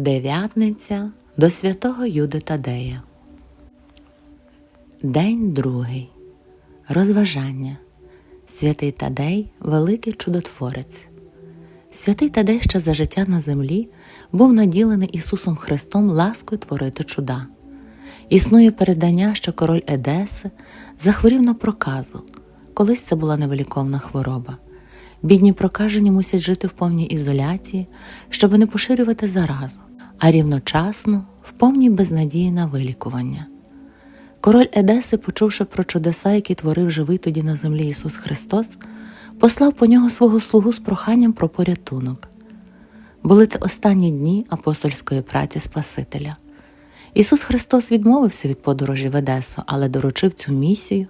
Дев'ятниця до святого Юди Тадея. День другий. Розважання. Святий Тадей великий чудотворець. Святий Тадей ще за життя на землі був наділений Ісусом Христом ласкою творити чуда. Існує передання, що король Едеси захворів на проказу. Колись це була невиліковна хвороба. Бідні прокажені мусять жити в повній ізоляції, щоб не поширювати заразу, а рівночасно в повній безнадії на вилікування. Король Едеси, почувши про чудеса, які творив живий тоді на землі Ісус Христос, послав по нього свого слугу з проханням про порятунок. Були це останні дні апостольської праці Спасителя. Ісус Христос відмовився від подорожі в Едесу, але доручив цю місію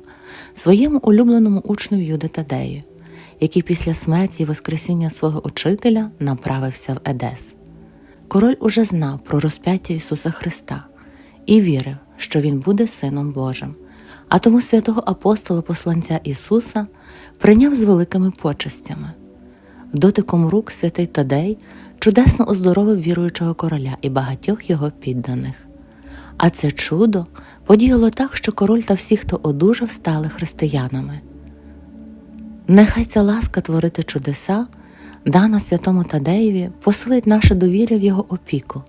своєму улюбленому учневі Юди Тадею, який після смерті і Воскресіння свого учителя направився в Едес. Король уже знав про розп'яття Ісуса Христа і вірив, що Він буде Сином Божим, а тому святого апостола посланця Ісуса прийняв з великими почестями. Дотиком рук святий Тадей чудесно оздоровив віруючого короля і багатьох його підданих. А це чудо подіяло так, що король та всі, хто одужав, стали християнами. Нехай ця ласка творити чудеса, дана святому Тадеєві, посилить наше довір'я в його опіку.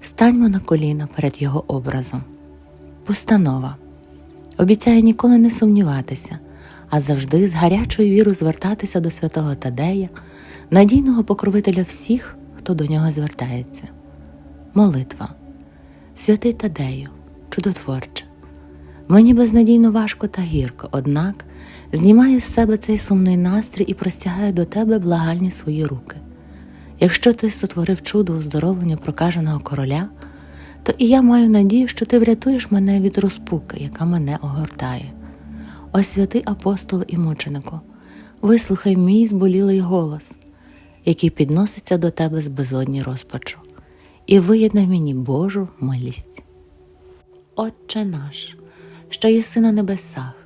Встаньмо на коліна перед його образом. Постанова обіцяє ніколи не сумніватися, а завжди з гарячою вірою звертатися до святого Тадея, надійного покровителя всіх, хто до нього звертається. Молитва. Святий Тадею, чудотворче, мені безнадійно важко та гірко, однак знімаю з себе цей сумний настрій і простягаю до тебе благальні свої руки. Якщо ти сотворив чудо оздоровлення прокаженого короля, то і я маю надію, що ти врятуєш мене від розпуки, яка мене огортає. О святий апостол і мученику, вислухай мій зболілий голос, який підноситься до тебе з безодні розпачу, і виєднай мені Божу милість. Отче наш, що єси на небесах,